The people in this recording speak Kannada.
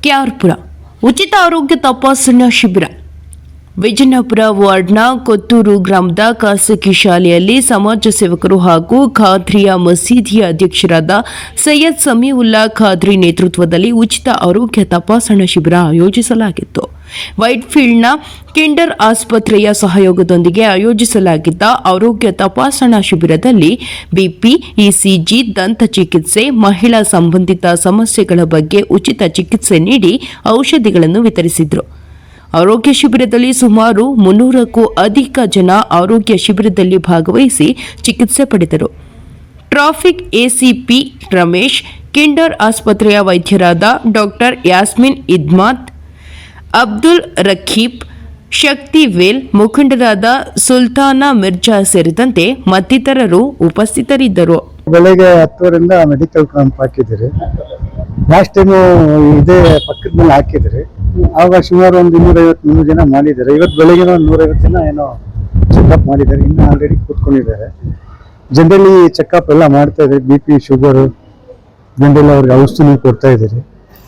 ಕ್ಯಾರ್ಪುರ ಉಚಿತ ಆರೋಗ್ಯ ತಪಾಸಣಾ ಶಿಬಿರ. ವಿಜಯನಪುರ ವಾರ್ಡ್ನ ಕೊತ್ತೂರು ಗ್ರಾಮದ ಖಾಸಗಿ ಶಾಲೆಯಲ್ಲಿ ಸಮಾಜ ಸೇವಕರು ಹಾಗೂ ಖಾದ್ರಿಯ ಮಸೀದಿಯ ಅಧ್ಯಕ್ಷರಾದ ಸೈಯದ್ ಸಮೀವುಲ್ಲಾ ಖಾದ್ರಿ ನೇತೃತ್ವದಲ್ಲಿ ಉಚಿತ ಆರೋಗ್ಯ ತಪಾಸಣಾ ಶಿಬಿರ ಆಯೋಜಿಸಲಾಗಿತ್ತು. ವೈಟ್ಫೀಲ್ಡ್ನ ಕಿಂಡರ್ ಆಸ್ಪತ್ರೆಯ ಸಹಯೋಗದೊಂದಿಗೆ ಆಯೋಜಿಸಲಾಗಿದ್ದ ಆರೋಗ್ಯ ತಪಾಸಣಾ ಶಿಬಿರದಲ್ಲಿ ಬಿಪಿ, ಇಸಿಜಿ, ದಂತ ಚಿಕಿತ್ಸೆ, ಮಹಿಳಾ ಸಂಬಂಧಿತ ಸಮಸ್ಯೆಗಳ ಬಗ್ಗೆ ಉಚಿತ ಚಿಕಿತ್ಸೆ ನೀಡಿ ಔಷಧಿಗಳನ್ನು ವಿತರಿಸಿದರು. ಆರೋಗ್ಯ ಶಿಬಿರದಲ್ಲಿ ಸುಮಾರು ಮುನ್ನೂರಕ್ಕೂ ಅಧಿಕ ಜನ ಆರೋಗ್ಯ ಶಿಬಿರದಲ್ಲಿ ಭಾಗವಹಿಸಿ ಚಿಕಿತ್ಸೆ ಪಡೆದರು. ಟ್ರಾಫಿಕ್ ಎಸಿಪಿ ರಮೇಶ್, ಕಿಂಡರ್ ಆಸ್ಪತ್ರೆಯ ವೈದ್ಯರಾದ ಡಾಕ್ಟರ್ ಯಾಸ್ಮಿನ್ ಇದ್ಮಾತ್ ಅಬ್ದುಲ್ ರಖೀಬ್, ಶಕ್ತಿ ವೇಲ್, ಮುಖಂಡರಾದ ಸುಲ್ತಾನ ಮಿರ್ಜಾ ಸೇರಿದಂತೆ ಮತ್ತಿತರರು ಉಪಸ್ಥಿತರಿದ್ದರು. ಬೆಳಗ್ಗೆ ಹತ್ತುವರಿಂದ ಮೆಡಿಕಲ್ ಕ್ಯಾಂಪ್ ಹಾಕಿದ್ದೀರಿ. ಲಾಸ್ಟ್ ಟೈಮು ಇದೇ ಪಕ್ಕದ ಮೇಲೆ ಹಾಕಿದ್ದಾರೆ. ಆವಾಗ ಸುಮಾರು ಒಂದು ಇನ್ನೂರೈವತ್ತು ಮೂರು ಜನ ಮಾಡಿದ್ದಾರೆ. ಇವತ್ತು ಬೆಳಗ್ಗೆ ಒಂದು ನೂರೈವತ್ತು ಜನ ಏನೋ ಚೆಕಪ್ ಮಾಡಿದ್ದಾರೆ. ಇನ್ನೂ ಆಲ್ರೆಡಿ ಕೂತ್ಕೊಂಡಿದ್ದಾರೆ. ಜನರಲಿ ಚೆಕಪ್ ಎಲ್ಲ ಮಾಡ್ತಾ ಇದ್ದಾರೆ. ಬಿ ಪಿ ಶುಗರು ಜನರಲ್ಲಿ ಅವ್ರಿಗೆ ಔಷಧಿನೂ ಕೊಡ್ತಾ ಇದ್ದೀರಿ.